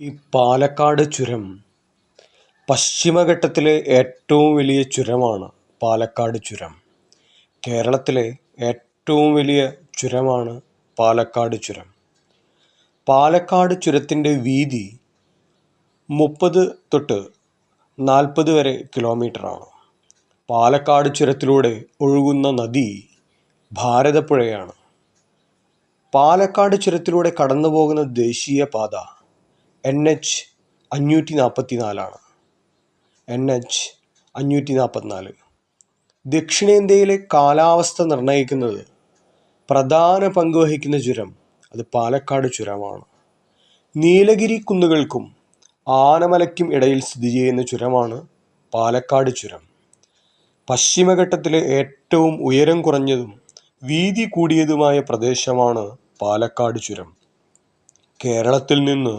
ഈ പാലക്കാട് ചുരം പശ്ചിമഘട്ടത്തിലെ ഏറ്റവും വലിയ ചുരമാണ് പാലക്കാട് ചുരം. കേരളത്തിലെ ഏറ്റവും വലിയ ചുരമാണ് പാലക്കാട് ചുരം. പാലക്കാട് ചുരത്തിന്റെ വീതി മുപ്പത് തൊട്ട് നാൽപ്പത് വരെ കിലോമീറ്ററാണ്. പാലക്കാട് ചുരത്തിലൂടെ ഒഴുകുന്ന നദി ഭാരതപ്പുഴയാണ്. പാലക്കാട് ചുരത്തിലൂടെ കടന്നു പോകുന്ന ദേശീയപാത എൻ എച്ച് അഞ്ഞൂറ്റി നാൽപ്പത്തി നാലാണ് എൻ എച്ച് അഞ്ഞൂറ്റി നാൽപ്പത്തിനാല് ദക്ഷിണേന്ത്യയിലെ കാലാവസ്ഥ നിർണയിക്കുന്നത് പ്രധാന പങ്ക് വഹിക്കുന്ന ചുരം അത് പാലക്കാട് ചുരമാണ്. നീലഗിരി കുന്നുകൾക്കും ആനമലയ്ക്കും ഇടയിൽ സ്ഥിതി ചെയ്യുന്ന ചുരമാണ് പാലക്കാട് ചുരം. പശ്ചിമഘട്ടത്തിലെ ഏറ്റവും ഉയരം കുറഞ്ഞതും വീതി കൂടിയതുമായ പ്രദേശമാണ് പാലക്കാട് ചുരം. കേരളത്തിൽ നിന്ന്